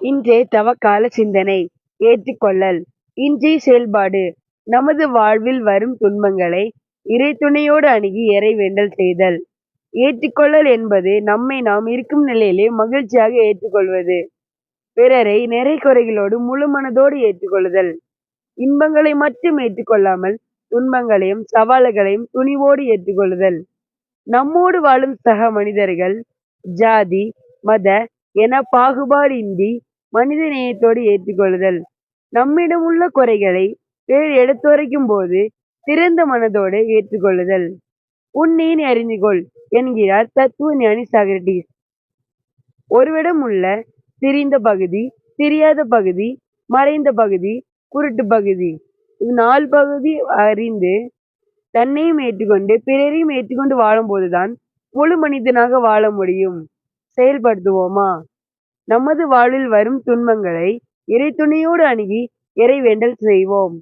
இன்றே தவக்கால சிந்தனை. ஏற்றுக்கொள்ளல். இன்றைய செயல்பாடு. நமது வாழ்வில் வரும் துன்பங்களை இறைத்துணையோடு அணுகி இறைவேண்டல் செய்தல். ஏற்றுக்கொள்ளல் என்பது நம்மை நாம் இருக்கும் நிலையிலே மகிழ்ச்சியாக ஏற்றுக்கொள்வது. பிறரை நிறை குறைகளோடு முழு மனதோடு ஏற்றுக்கொள்ளுதல். இன்பங்களை மட்டும் ஏற்றுக்கொள்ளாமல் துன்பங்களையும் சவால்களையும் துணிவோடு ஏற்றுக்கொள்ளுதல். நம்மோடு வாழும் சக மனிதர்கள் ஜாதி மத என பாகுபாடின்றி மனித நேயத்தோடு ஏற்றுக்கொள்ளுதல். நம்மிடம் உள்ள குறைகளை வேறு எடுத்துரைக்கும் போது திறந்த மனதோடு ஏற்றுக்கொள்ளுதல். உன்னை நீ அறிந்து கொள் என்கிறார் தத்துவ ஞானி சாக்ரட்டிஸ் ஒருவிடம் உள்ள தெரிந்த பகுதி தெரியாத பகுதி மறைந்த பகுதி குருட்டு பகுதி. இது நாலு பகுதி அறிந்து தன்னையும் ஏற்றுக்கொண்டு பிறரையும் ஏற்றுக்கொண்டு வாழும்போதுதான் முழு மனிதனாக வாழ முடியும். செயல்படுத்துவோமா? நமது வாழ்வில் வரும் துன்பங்களை இறை அணுகி இறைவேண்டல் செய்வோம்.